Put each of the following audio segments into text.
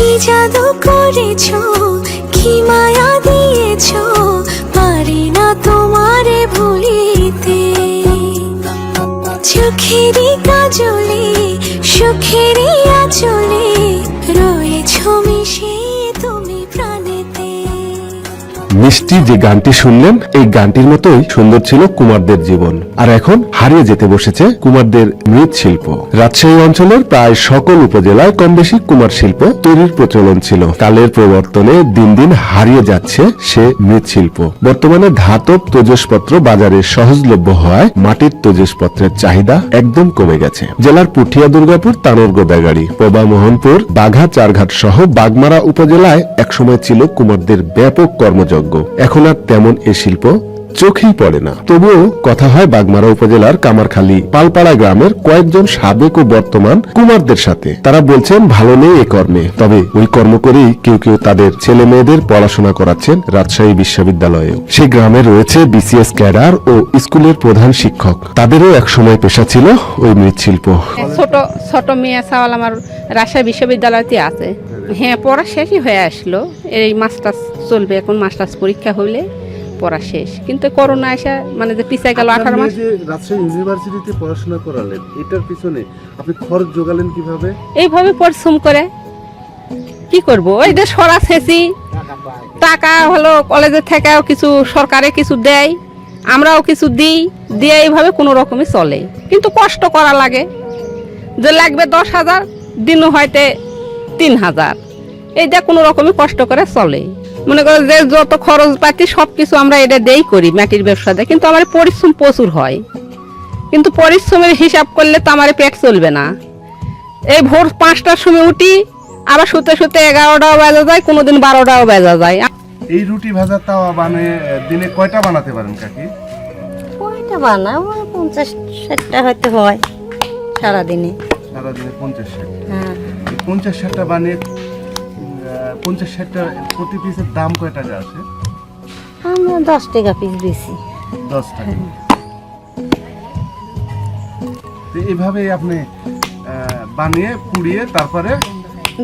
কি জাদু করেছ? কি মায়া দিয়েছ? পারি না তোমারে ভুলিতে। চোখেরই কাজলে, সুখেরই আচলে রয়েছো মিশে মিষ্টি যে গানটি শুনলেন, এই গানটির মতোই সুন্দর ছিল কুমারদের জীবন। আর এখন হারিয়ে যেতে বসেছে কুমারদের মৃৎশিল্প। রাজশাহী অঞ্চলের প্রায় সকল উপজেলায় কম বেশি কুমার শিল্প তৈরির প্রচলন ছিল। কালের প্রবর্তনে দিন দিন হারিয়ে যাচ্ছে সে মৃৎশিল্প। বর্তমানে ধাতব তৈজসপত্র বাজারে সহজলভ্য হওয়ায় মাটির তৈজসপত্রের চাহিদা একদম কমে গেছে। জেলার পুঠিয়া দুর্গাপুর তানোর গোদাগাড়ি পবা মোহনপুর, বাঘা চারঘাট সহ বাগমারা উপজেলায় একসময় ছিল কুমারদের ব্যাপক কর্মযজ্ঞ এখন আর তেমন এ শিল্প চোখেই পড়ে না। তবুও কথা হয় বাগমারা উপজেলার কামারখালী, পালপাড়া গ্রামের কয়েকজন সাবেক ও বর্তমান কুমারদের সাথে। তারা বলছেন, ভালো নেই এ কর্মে। তবে ওই কর্ম করেই কেউ কেউ তাদের ছেলে মেয়েদের পড়াশোনা করাচ্ছেন রাজশাহী বিশ্ববিদ্যালয়েও। সেই গ্রামে রয়েছে বিসিএস ক্যাডার ও স্কুলের প্রধান শিক্ষক। তাদেরও একসময় পেশা ছিল ওই মৃৎশিল্প। ছোট ছোট মেয়ে চাওয়াল আমার রাজশাহী বিশ্ববিদ্যালয়তে আছে। হ্যাঁ পড়া শেষই হয়ে আসলো। এই মাস্টার্স চলবে, এখন মাস্টার্স পরীক্ষা হইলে। পড়া শেষ। কিন্তু করোনা এসে মানে যে পিছিয়ে গেল আঠারো মাস। রাজশাহী ইউনিভার্সিটিতে পড়াশোনা করালেন এটার পিছনে আপনি খরচ জোগালেন কীভাবে? এইভাবে পরিশ্রম করে। কি করব? ওই যে সরা শেষি। টাকা হলো কলেজের থেকেও কিছু সরকারে কিছু দেয় আমরাও কিছু দিই দিয়ে এইভাবে কোনো রকমই চলে। কিন্তু কষ্ট করা লাগে। যে লাগবে দশ হাজার দিনও হয়তো তিন হাজার। এইটা কোনো রকমই কষ্ট করে চলে। মনে করো যে যত খরচ পাতি সব কিছু আমরা এটা দেই করি মাটির ব্যবসাতে কিন্তু আমার পরিশ্রম প্রচুর হয়। কিন্তু পরিশ্রমের হিসাব করলে তো আমার পেট চলবে না। এই ভোর পাঁচটার সময় উঠি আবার শুতে শুতে এগারোটাও বাজা যায় কোনোদিন বারোটাও বাজা যায়। এই রুটি ভাজা তাওয়া বানিয়ে দিনে কয়টা বানাতে পারেন কাকি? কয়টা বানাবো? পঞ্চাশ ষাটটা হয়তো হয় সারাদিনে। সারাদিনে পঞ্চাশ ষাট। হ্যাঁ। পঞ্চাশ ষাটটা বানিয়ে পঞ্চাশ ষাটটা প্রতি পিসের দাম কয় টাকা আছে? আমরা দশ টাকা পিস বেশি। দশ টাকা। তো এইভাবে আপনি বানিয়ে পুড়িয়ে তারপরে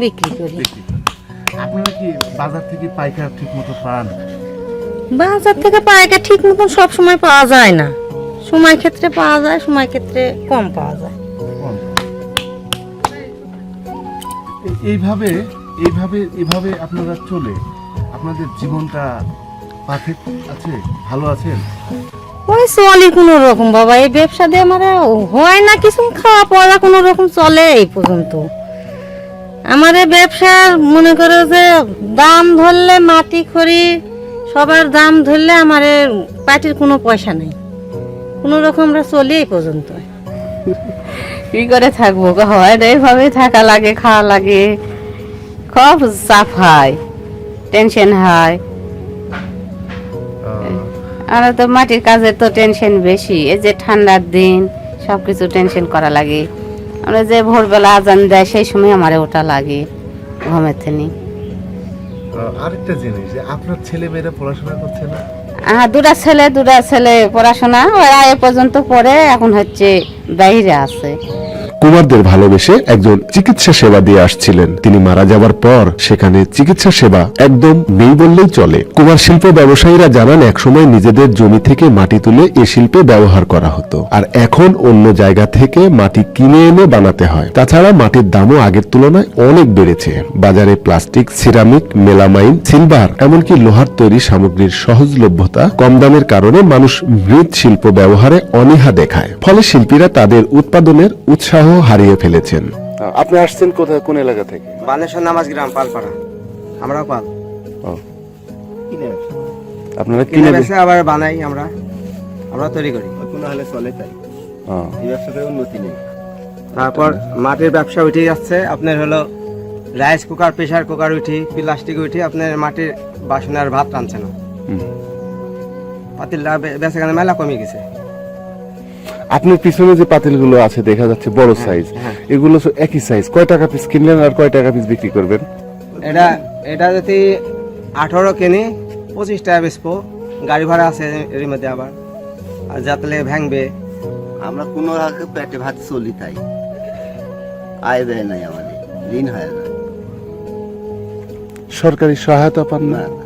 বিক্রি করি। আপনারা কি বাজার থেকে পাইকার ঠিক মতো পান? বাজার থেকে পাইকার ঠিক মতন সব সময় পাওয়া যায় না। সময় ক্ষেত্রে পাওয়া যায় সময় ক্ষেত্রে কম পাওয়া যায়। এইভাবে এইভাবে এইভাবে আপনারা চলে আপনাদের জীবনটা পারফেক্ট আছে ভালো আছেন? ওই চলে কোনো রকম বাবা এই ব্যবসা দিয়ে আমার হয় না কিছু খাওয়া পড়া কোনো রকম চলে এই পর্যন্ত। আমার এই ব্যবসার মনে করো যে দাম ধরলে মাটি খড়ি সবার দাম ধরলে আমার এ পাটির কোনো পয়সা নেই। কোনো রকম আমরা চলি এই পর্যন্ত। কি করে থাকব হয় না এইভাবে থাকা লাগে খাওয়া লাগে। খুব চাপ হয় টেনশন হয় আর তো মাটির কাজের তো টেনশন বেশি এই যে ঠান্ডার দিন সব কিছু টেনশন করা লাগে। আমরা যে ভোরবেলা আজান দেয় সেই সময় আমার ওটা লাগে ঘুমের থেকে। আরেকটা জিনিস যে আপনার ছেলে মেয়েরা পড়াশোনা করছে না? হ্যাঁ দুটা ছেলে দুটা ছেলে পড়াশোনা ওরা এ পর্যন্ত পড়ে এখন হচ্ছে বাইরে আছে। কুমারদের ভালোবেসে একজন চিকিৎসা সেবা দিয়ে আসছিলেন। তিনি মারা যাওয়ার পর সেখানে চিকিৎসা সেবা একদম নেই বললেই চলে। কুমার শিল্প ব্যবসায়ীরা জানান, একসময় নিজেদের জমি থেকে মাটি তুলে এ শিল্পে ব্যবহার করা হতো। আর এখন অন্য জায়গা থেকে মাটি কিনে এনে বানাতে হয়। তাছাড়া মাটির দামও আগের তুলনায় অনেক বেড়েছে। বাজারে প্লাস্টিক, সিরামিক, মেলামাইন, সিলভার, এমনকি লোহার তৈরি সামগ্রীর সহজলভ্যতা কম দামের কারণে মানুষ মৃৎ শিল্প ব্যবহারে অনীহা দেখায়। ফলে শিল্পীরা তাদের উৎপাদনের উৎসাহ হারিয়ে ফেলেছেন। আপনি আসছেন কোথায়? কোন এলাকা থেকে? বালেশ্বর নামাজ গ্রাম পালপাড়া। আমরাও পাল। আপনারা কিনে বেছে আবার বানাই আমরা। আমরা তৈরি করি। কোনো হলে চলে তাই। এই ব্যবসাতে উন্নতি নেই। তারপর মাটির ব্যবসা উঠে যাচ্ছে। আপনার হলো রাইস কুকার প্রেসার কুকার উঠি প্লাস্টিক উঠি আপনার মাটির বাসনে আর ভাত টানছে না। পাতিলটা বে- বেচা কেনা মেলা কমে গেছে। আপনার পিছনে যে পাতিলগুলো আছে দেখা যাচ্ছে বড় সাইজ হ্যাঁ। এগুলো তো একই সাইজ কয় টাকা পিস কিনলেন আর কয় টাকা পিস বিক্রি করবেন? এটা এটা যদি আঠারো কিনি পঁচিশ টাকা বেচবো। গাড়ি ভাড়া আছে এর মধ্যে আবার। আর যাতলে ভাঙবে। আমরা কোনো রাখে পেটে ভাত চলি তাই। আয় ব্যয় নাই আমাদের। ঋণ হয় না। সরকারি সহায়তা পান না।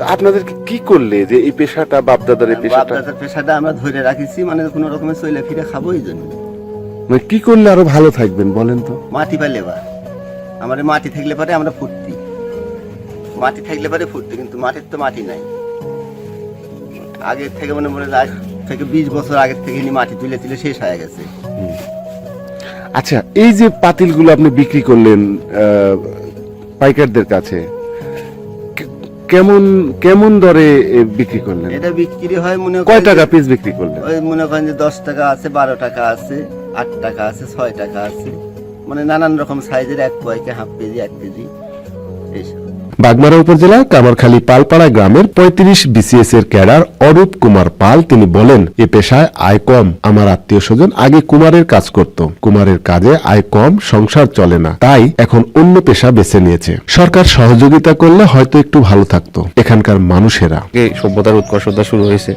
তা আপনাদেরকে কি করলে যে এই পেশাটা বাপদাদার এই পেশাটা? বাপদাদার পেশাটা আমরা ধরে রাখিছি মানে কোনো রকমের চলে ফিরে খাব এই জন্য। মানে কি করলে আরও ভালো থাকবেন বলেন তো? মাটি পাইলে বা আমাদের মাটি থাকলে পারে আমরা ফুটতি। মাটি থাকলে পারে ফুটতি কিন্তু মাটির তো মাটি নাই। আগের থেকে মনে মনে হয় আজ থেকে বিশ বছর আগের থেকে মাটি তুলে তুলে শেষ হয়ে গেছে। আচ্ছা এই যে পাতিলগুলো আপনি বিক্রি করলেন আহ, পাইকারদের কাছে কেমন কেমন দরে বিক্রি করলেন? এটা বিক্রি হয় মনে কয় টাকা পিস বিক্রি করলেন? ওই মনে করেন যে দশ টাকা আছে বারো টাকা আছে আট টাকা আছে ছয় টাকা আছে। মানে নানান রকম সাইজের এক পয়কে হাফ কেজি এক কেজি এইসব। বাগমারা উপজেলার কামারখালী পালপাড়া গ্রামের পঁয়ত্রিশ বিসিএস এর ক্যাডার অরূপ কুমার পাল, তিনি বলেন, এ পেশায় আয় কম, আমার আত্মীয় স্বজন আগে কুমারের কাজ করত। কুমারের কাজে আয় কম, সংসার চলে না। তাই এখন অন্য পেশা বেছে নিয়েছে। সরকার সহযোগিতা করলে হয়তো একটু ভালো থাকতো। এখানকার মানুষেরা। সভ্যতার উৎকর্ষতা শুরু হয়েছে।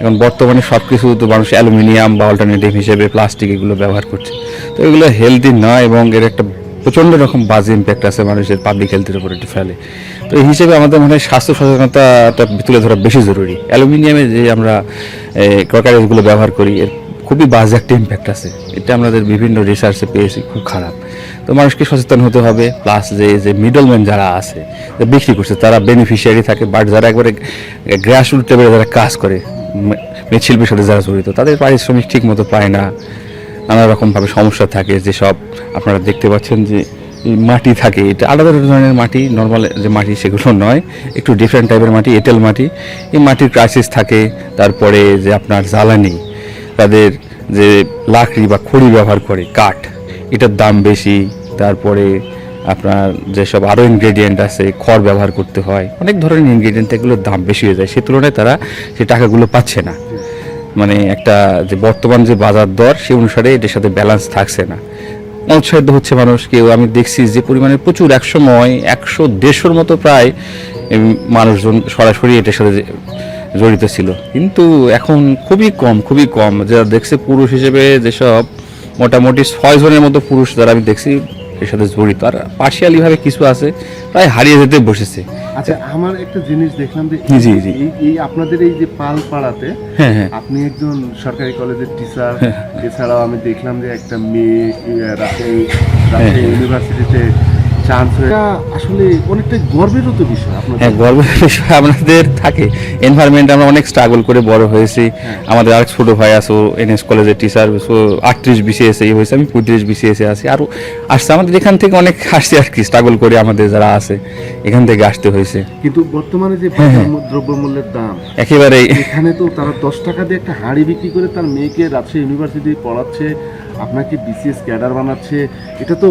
এখন বর্তমানে সবকিছু তো মানুষ অ্যালুমিনিয়াম বা অল্টারনেটিভ হিসেবে প্লাস্টিক এগুলো ব্যবহার করছে। তো এগুলো হেলদি নয় এবং এর একটা প্রচণ্ড রকম বাজে ইম্প্যাক্ট আছে মানুষের পাবলিক হেলথের উপর একটু ফেলে। তো এই হিসেবে আমাদের মনে হয় স্বাস্থ্য সচেতনতাটা তুলে ধরা বেশি জরুরি। অ্যালুমিনিয়ামে যে আমরা ক্রকারিজগুলো ব্যবহার করি, এর খুবই বাজে একটা ইম্প্যাক্ট আছে। এটা আমাদের বিভিন্ন রিসার্চে পেয়েছি, খুব খারাপ। তো মানুষকে সচেতন হতে হবে প্লাস যে যে মিডলম্যান যারা আছে বিক্রি করছে, তারা বেনিফিশিয়ারি থাকে বাট যারা একবারে গ্রাস রুট লেভেলে যারা কাজ করে মৃৎশিল্পের সাথে যারা জড়িত, তাদের পারিশ্রমিক ঠিক মতো পায় না। নানা রকমভাবে সমস্যা থাকে, যেসব আপনারা দেখতে পাচ্ছেন যে মাটি থাকে, এটা আলাদা ধরনের মাটি নর্মাল যে মাটি সেগুলো নয়, একটু ডিফারেন্ট টাইপের মাটি, এঁটেল মাটি, এই মাটির ক্রাইসিস থাকে, তারপরে যে আপনার জ্বালানি, তাদের যে লাকড়ি বা খড়ি ব্যবহার করে, কাঠ, এটার দাম বেশি, তারপরে আপনার যেসব আরও ইনগ্রেডিয়েন্ট আছে, খড় ব্যবহার করতে হয়, অনেক ধরনের ইনগ্রেডিয়েন্ট এগুলোর দাম বেশি হয়ে যায়, সে তুলনায় তারা সে টাকাগুলো পাচ্ছে না। মানে একটা যে বর্তমান যে বাজার দর সে অনুসারে এটার সাথে ব্যালেন্স থাকছে না। উৎসাহিত হচ্ছে মানুষ। কেউ, আমি দেখছি যে পরিমাণে প্রচুর এক সময় একশো দেড়শোর মতো প্রায় মানুষজন সরাসরি এটার সাথে জড়িত ছিল। কিন্তু এখন খুবই কম খুবই কম। যারা দেখছে পুরুষ হিসেবে যেসব মোটামুটি ছয় জনের মতো পুরুষ যারা আমি দেখছি এর সাথে জড়িত। আর পার্শিয়ালি ভাবে কিছু আছে প্রায় হারিয়ে যেতে বসেছে। আচ্ছা আমার একটা জিনিস দেখলাম যে জি, জি। এই আপনাদের এই যে পাল পাড়াতে হ্যাঁ হ্যাঁ। আপনি একজন সরকারি কলেজের টিচার এছাড়াও আমি দেখলাম যে একটা মেয়ে রাতে রাজশাহী ইউনিভার্সিটিতে চান্স আসলে অনেকটা গর্বেরও তো বিষয় আপনাদের। হ্যাঁ গর্বের বিষয় আমাদের থাকে। এনভায়রনমেন্ট আমরা অনেক স্ট্রাগল করে বড় হয়েছি। আমাদের আরেক ছোট ভাই আছে এনএস কলেজের টিচার আটত্রিশ বিসিএস এই হয়েছে আমি পঁয়ত্রিশ বিসিএস এ আছি। আরও আসছে আমাদের এখান থেকে অনেক আসছে আর কি স্ট্রাগল করে আমাদের যারা আছে এখান থেকে আসতে হয়েছে। কিন্তু বর্তমানে যে হ্যাঁ, দ্রব্যমূল্যের দাম একেবারেই এখানে তো তারা দশ টাকা দিয়ে একটা হাঁড়ি বিক্রি করে তার মেয়েকে রাজশাহী ইউনিভার্সিটি পড়াচ্ছে আপনাকে বিসিএস ক্যাডার বানাচ্ছে। এটা তো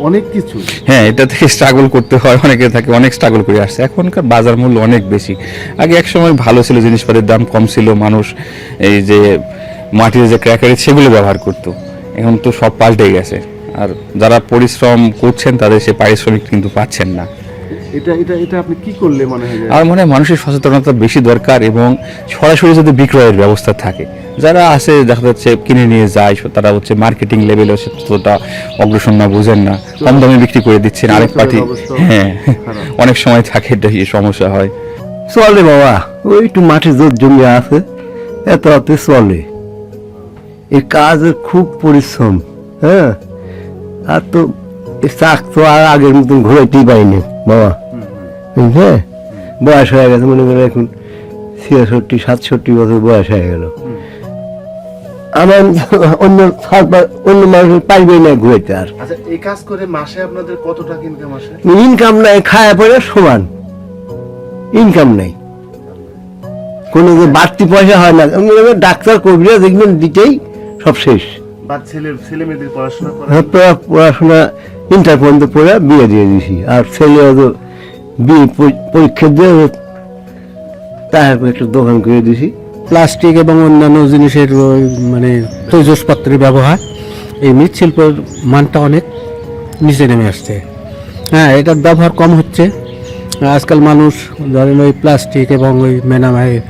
অনেক কিছু। হ্যাঁ এটা থেকে স্ট্রাগল করতে হয়, অনেকে থাকে, অনেক স্ট্রাগল করে আসছে। এখনকার বাজার মূল্য অনেক বেশি। আগে এক সময় ভালো ছিল জিনিসপত্রের দাম কম ছিল, মানুষ এই যে মাটির যে ক্র্যাকারি সেগুলো ব্যবহার করতো। এখন তো সব পাল্টে গেছে। আর যারা পরিশ্রম করছেন, তাদের সে পারিশ্রমিক কিন্তু পাচ্ছেন না। এটা এটা এটা আপনি কি করলে মনে হয় আমার মনে হয় মানুষের সচেতনতা বেশি দরকার এবং সরাসরি যদি বিক্রয়ের ব্যবস্থা থাকে। যারা আছে দেখা যাচ্ছে কিনে নিয়ে যায় তারা হচ্ছে মার্কেটিং লেভেলে ততটা অগ্রসর না বুঝেন না। কম দামে বিক্রি করে দিচ্ছেন আরেক পার্টি। হ্যাঁ। অনেক সময় থাকে এটা সমস্যা হয়। চলে বাবা ওই একটু মাঠে জোর জমি আছে এত রাতে চলে এই কাজের খুব পরিশ্রম হ্যাঁ? আর তো চাক তো আর আগের মতন ঘোরাইতেই পাইনি বাবা। বয়স হয়ে গেছে মনে করে এখন ছিয়াষট্টি সাতষট্টি বছর বয়স হয়ে গেল। আমার অন্য অন্য মানুষ পারবে না ঘুরাইতে আর। আচ্ছা এই কাজ করে মাসে আপনাদের কত টাকা ইনকাম আসে? ইনকাম নাই খায়া পড়ে সমান। ইনকাম নাই। কোনো যে বাড়তি পয়সা হয় না। ডাক্তার কবিরা দেখবেন দিতেই সব শেষ। পড়াশোনা হ্যাঁ, পড়া- পড়াশোনা ইন্টার পর্যন্ত পড়ে বিয়ে দিয়ে দিছি। আর ছেলে বিয়ে পরী- পরীক্ষা দিয়ে তারপর একটা দোকান করে দিছি। প্লাস্টিক এবং অন্যান্য জিনিসের মানে তৈজসপত্রের ব্যবহার। এই মৃৎশিল্পের মানটা অনেক নিচে নেমে আসছে। হ্যাঁ এটার ব্যবহার কম হচ্ছে। আজকাল মানুষ ধরেন ওই প্লাস্টিক এবং ওই মেনামাইট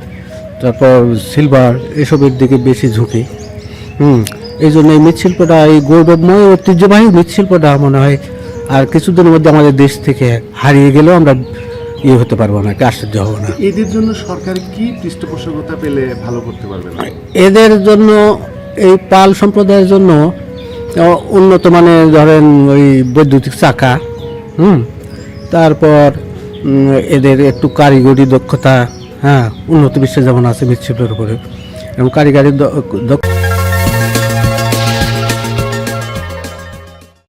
তারপর সিলভার এসবের দিকে বেশি ঝুঁকি। হুম, এই জন্য এই মৃৎশিল্পটা, এই গৌরবময় ঐতিহ্যবাহী মৃৎশিল্পটা মনে হয় আর কিছুদিনের মধ্যে আমাদের দেশ থেকে হারিয়ে গেলেও আমরা ইয়ে হতে পারব না আশ্চর্য হব না। এদের জন্য সরকার কি পৃষ্ঠপোষকতা পেলে ভালো করতে পারবে না? এদের জন্য এই পাল সম্প্রদায়ের জন্য উন্নত মানের ধরেন ওই বৈদ্যুতিক চাকা হুম তারপর এদের একটু কারিগরি দক্ষতা হ্যাঁ উন্নত বিশ্বে যেমন আছে মৃৎশিল্পের উপরে এবং কারিগরি দ- দক্ষ